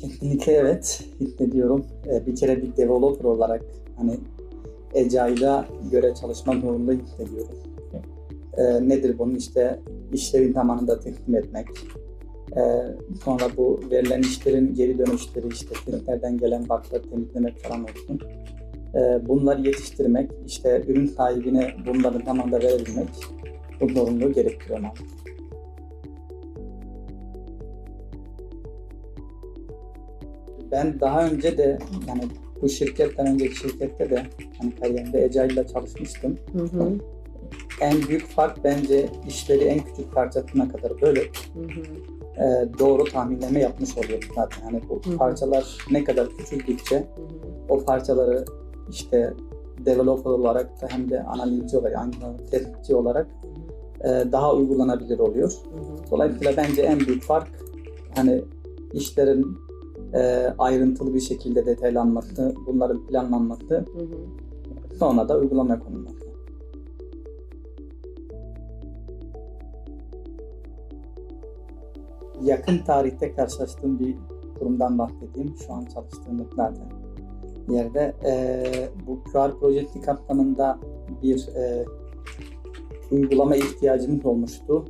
Kesinlikle evet hissediyorum. Ee, bir kere bir developer olarak hani Agile'a göre çalışma zorunda hissediyorum. Ee, nedir bunun işte işlerin zamanında teslim etmek. Ee, sonra bu verilen işlerin geri dönüşleri işte kliniklerden gelen bug'ları temizlemek falan olsun. Ee, bunları yetiştirmek, işte ürün sahibine bunları zamanında verebilmek bu zorunluluğu gerektiriyor maalesef. Ben daha önce de yani bu şirketten önceki şirkette de hani kariyerimde Agile ile çalışmıştım. Hı hı. En büyük fark bence işleri en küçük parçasına kadar bölüp Hı hı. e, doğru tahminleme yapmış oluyoruz zaten. Hani bu Hı hı. parçalar ne kadar küçüldükçe Hı hı. o parçaları işte developer olarak da hem de analizci olarak, testçi olarak e, daha uygulanabilir oluyor. Hı hı. Dolayısıyla bence en büyük fark hani işlerin e, ayrıntılı bir şekilde detaylanması, bunların planlanması, Hı hı. sonra da uygulama konulması. Yakın tarihte karşılaştığım bir durumdan bahsedeyim. Şu an çalıştığım zaten yerde. E, bu QR projesi kapsamında bir e, uygulama ihtiyacımız olmuştu.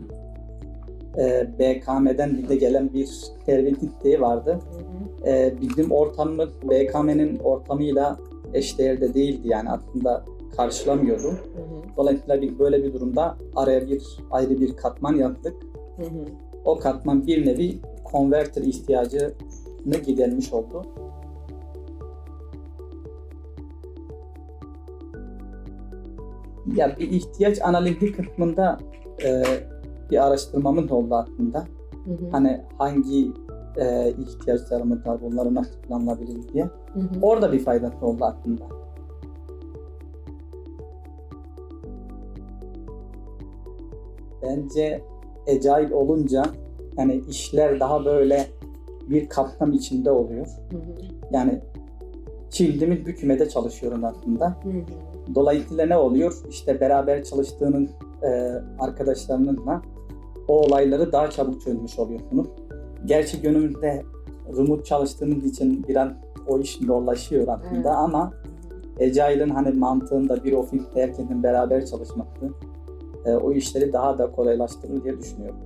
E, BKM'den bize gelen bir servis isteği vardı. Hı hı. e, bizim ortamımız BKM'nin ortamıyla eşdeğerde değildi yani aslında karşılamıyordu. Hı hı. Dolayısıyla bir, böyle bir durumda araya bir ayrı bir katman yaptık. Hı hı. O katman bir nevi converter ihtiyacını gidermiş oldu. Ya bir ihtiyaç analizi kısmında e, bir araştırmamız oldu aslında. Hı hı. Hani hangi e, ihtiyaçlarımız var, bunları nasıl planlayabiliriz diye. Hı hı. Orada bir faydası oldu aslında. Bence Agile olunca yani işler daha böyle bir kapsam içinde oluyor. Hı hı. Yani çiftimiz bir kümede çalışıyorum aslında. Hı hı. Dolayısıyla ne oluyor? İşte beraber çalıştığınız e, arkadaşlarınızla o olayları daha çabuk çözmüş oluyorsunuz. Gerçi günümüzde remote çalıştığınız için biraz o iş zorlaşıyor aslında Evet. ama Agile'ın hani mantığında bir ofiste herkesin beraber çalışması e, o işleri daha da kolaylaştırır diye düşünüyorum.